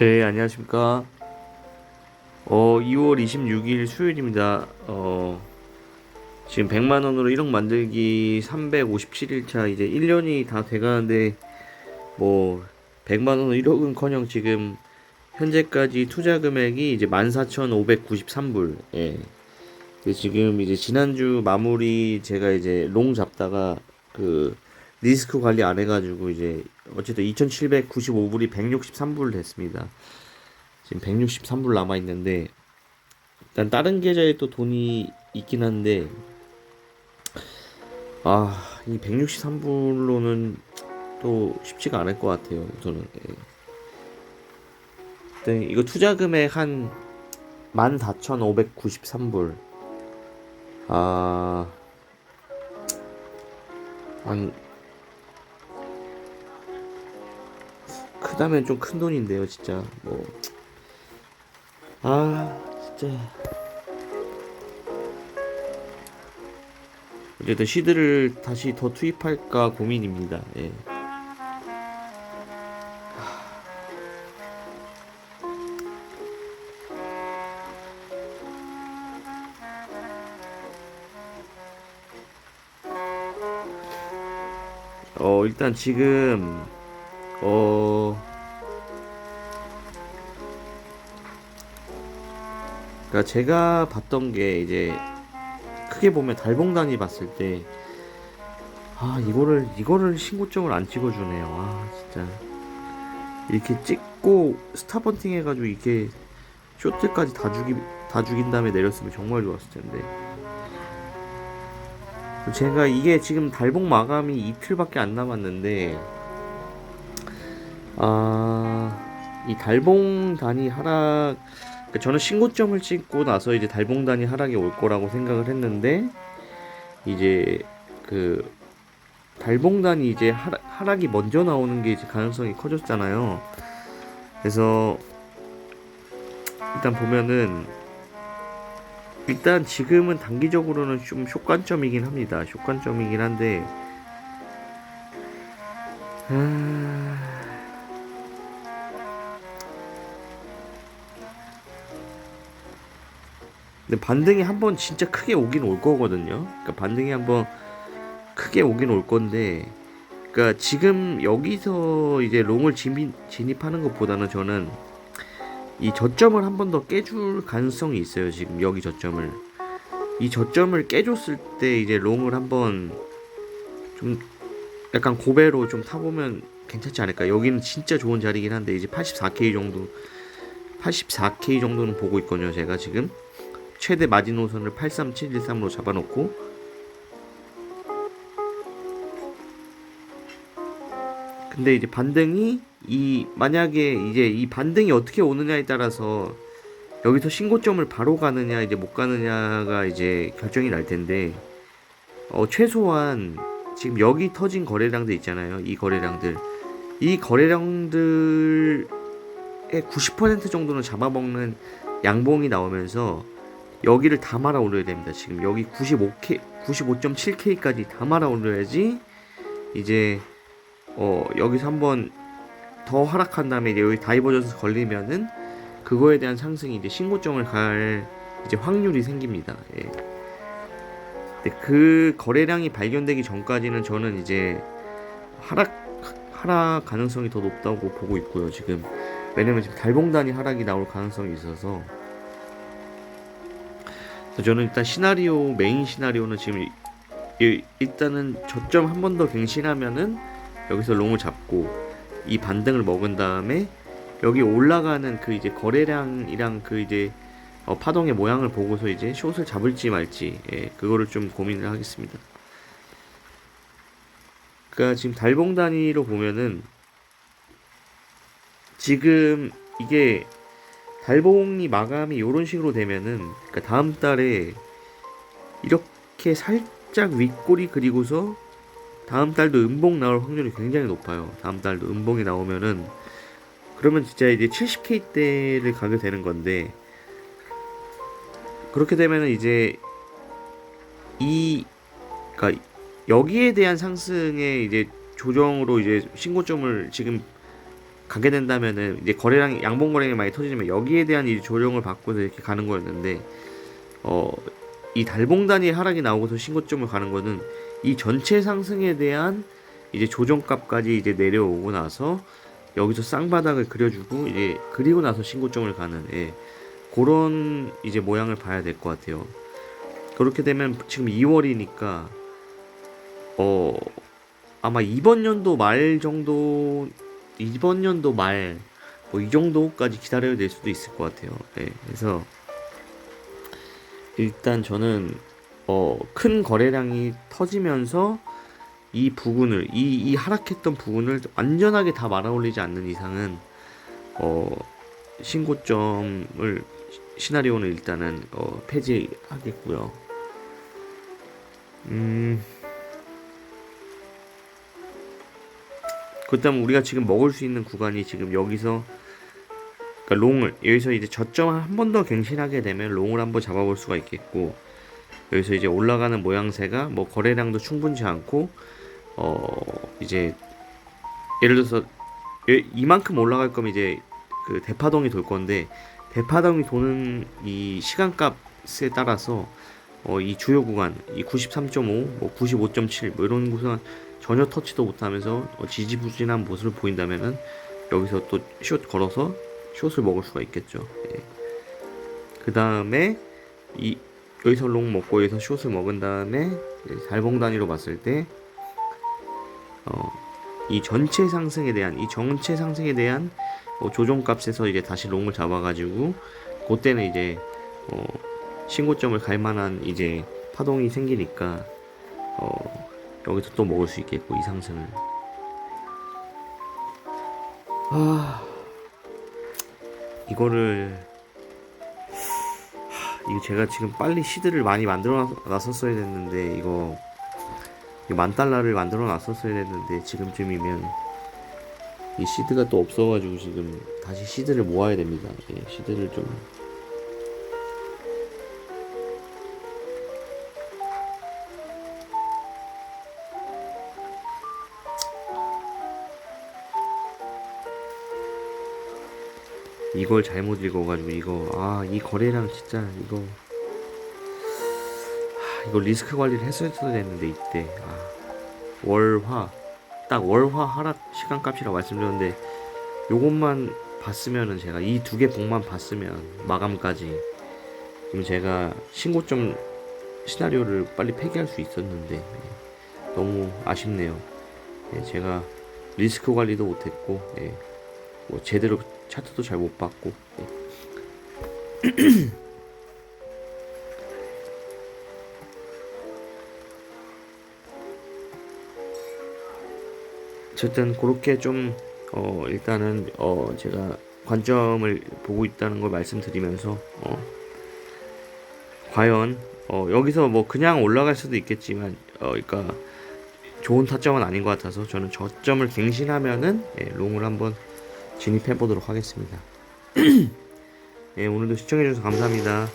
네, 안녕하십니까. 어, 2월 26일 수요일입니다. 어, 지금 100만 원으로 1억 만들기 357일차 이제 1년이 다 돼가는데 뭐 100만 원으로 1억은 커녕 지금 현재까지 투자 금액이 이제 14,593불. 예. 지금 이제 지난주 마무리 제가 이제 롱 잡다가 그 리스크 관리 안 해가지고 이제 어쨌든 2,795불이 163불 됐습니다. 지금 163불 남아 있는데 일단 다른 계좌에 또 돈이 있긴 한데 아 이 163불로는 또 쉽지가 않을 것 같아요. 저는 예. 네, 이거 투자 금액 한 14,593불 아, 한, 크다면 좀큰 돈인데요, 진짜. 뭐, 아, 진짜. 어쨌든 시드를 다시 더 투입할까 고민입니다. 예. 어, 일단 지금, 어, 그니까 제가 봤던 게 이제 크게 보면 달봉단이 봤을 때, 아, 이거를, 이거를 신고점을 안 찍어주네요. 아, 진짜. 이렇게 찍고 스타번팅 해가지고 이렇게 쇼트까지 다 죽이, 다 죽인 다음에 내렸으면 정말 좋았을 텐데. 제가 이게 지금 달봉 마감이 이틀밖에 안 남았는데 아, 이 달봉 단위 하락 그러니까 저는 신고점을 찍고 나서 이제 달봉 단위 하락이 올 거라고 생각을 했는데 이제 그 달봉 단위 이제 하락, 하락이 먼저 나오는 게 이제 가능성이 커졌잖아요. 그래서 일단 보면은 일단 지금은 단기적으로는 좀 쇼관점이긴 합니다. 쇼관점이긴 한데 아... 근데 반등이 한 번 진짜 크게 오긴 올 거거든요. 그러니까 반등이 한 번 크게 오긴 올 건데 그러니까 지금 여기서 이제 롱을 진입, 진입 하는 것보다는 저는 이 저점을 한 번 더 깨줄 가능성이 있어요. 지금 여기 저점을 이 저점을 깨줬을 때 이제 롱을 한번 좀 약간 고배로 좀 타보면 괜찮지 않을까. 여기는 진짜 좋은 자리긴 한데 이제 84K 정도 84K 정도는 보고 있거든요. 제가 지금 최대 마지노선을 83713으로 잡아놓고 근데 이제 반등이 이 만약에 이제 이 반등이 어떻게 오느냐에 따라서 여기서 신고점을 바로 가느냐 이제 못 가느냐가 이제 결정이 날 텐데 어 최소한 지금 여기 터진 거래량들 있잖아요 이 거래량들. 이 거래량들의 90% 정도는 잡아먹는 양봉이 나오면서 여기를 다 말아 올려야 됩니다 지금 여기 95K 95.7K까지 다 말아 올려야지 이제 어 여기서 한번 더 하락한 다음에 여기 다이버전스 걸리면은 그거에 대한 상승이 이제 신고점을 갈 이제 확률이 생깁니다. 예. 그 거래량이 발견되기 전까지는 저는 이제 하락 하락 가능성이 더 높다고 보고 있고요. 지금 왜냐면 지금 달봉단이 하락이 나올 가능성이 있어서 저는 일단 시나리오 메인 시나리오는 지금 이- 일단은 저점 한 번 더 갱신하면은 여기서 롱을 잡고 이 반등을 먹은 다음에 여기 올라가는 그 이제 거래량이랑 그 이제 어, 파동의 모양을 보고서 이제 숏을 잡을지 말지 예, 그거를 좀 고민을 하겠습니다. 그러니까 지금 달봉 단위로 보면은 지금 이게 달봉이 마감이 이런 식으로 되면은 그러니까 다음 달에 이렇게 살짝 윗꼬리 그리고서 다음 달도 음봉 나올 확률이 굉장히 높아요. 다음 달도 음봉이 나오면은 그러면 진짜 이제 70K대를 가게 되는 건데 그렇게 되면은 이제 이 그러니까 여기에 대한 상승의 이제 조정으로 이제 신고점을 지금 가게 된다면은 이제 거래량 양봉 거래량이 많이 터지면 여기에 대한 이 조정을 받고서 이렇게 가는 거였는데 어 이 달봉단위 하락이 나오고서 신고점을 가는 거는 이 전체 상승에 대한 이제 조정값까지 이제 내려오고 나서 여기서 쌍바닥을 그려주고 이제 그리고 나서 신고점을 가는 예, 그런 이제 모양을 봐야 될 것 같아요. 그렇게 되면 지금 2월이니까 어 아마 이번 연도 말 정도 이번 연도 말 뭐 이 정도까지 기다려야 될 수도 있을 것 같아요. 예, 그래서 일단 저는 어, 큰 거래량이 터지면서 이 부분을 이, 이 하락했던 부분을 완전하게 다 말아올리지 않는 이상은 어, 신고점을 시나리오는 일단은 어, 폐지하겠고요. 음. 그렇다면 우리가 지금 먹을 수 있는 구간이 지금 여기서 그러니까 롱을 여기서 이제 저점을 한번 더 갱신하게 되면 롱을 한번 잡아볼 수가 있겠고 여기서 이제 올라가는 모양새가 뭐 거래량도 충분치 않고 어 이제 예를 들어서 이- 이만큼 올라갈 거면 이제 그 대파동이 돌 건데 대파동이 도는 이 시간값에 따라서 어 이 주요 구간 이 93.5, 뭐 95.7 뭐 이런 구간 전혀 터치도 못하면서 어 지지부진한 모습을 보인다면은 여기서 또 숏 걸어서 숏을 먹을 수가 있겠죠. 예. 그 다음에 이 여기서 롱 먹고 여기서 숏을 먹은 다음에 달봉 단위로 봤을 때 어, 이 전체 상승에 대한 이 전체 상승에 대한 어, 조정값에서 이제 다시 롱을 잡아가지고 그때는 이제 어, 신고점을 갈 만한 이제 파동이 생기니까 어, 여기서 또 먹을 수 있겠고 이 상승을 아 이거를 하, 이거 제가 지금 빨리 시드를 많이 만들어 놨었어야 됐는데 이거 이거 만 달러를 만들어 놨었어야 됐는데 지금쯤이면 이 시드가 또 없어가지고 지금 다시 시드를 모아야 됩니다. 예, 시드를 좀 이걸 잘못 읽어가지고 이거 아 이 거래량 진짜 이거 하, 이거 리스크 관리를 했어야 됐는데 이때 아, 월화 딱 월화 하락 시간 값이라 말씀드렸는데 요것만 봤으면은 제가 이 두개 복만 봤으면 마감까지 그럼 제가 신고점 시나리오를 빨리 폐기할 수 있었는데 예, 너무 아쉽네요. 예, 제가 리스크 관리도 못했고 예, 뭐 제대로 차트도 잘 못 봤고 예. 어쨌든 그렇게 좀 어, 일단은 어, 제가 관점을 보고 있다는 걸 말씀드리면서 어, 과연 어, 여기서 뭐 그냥 올라갈 수도 있겠지만 어, 그러니까 좋은 타점은 아닌 것 같아서 저는 저점을 갱신하면은 예, 롱을 한번 진입해 보도록 하겠습니다. 예, 오늘도 시청해 주셔서 감사합니다.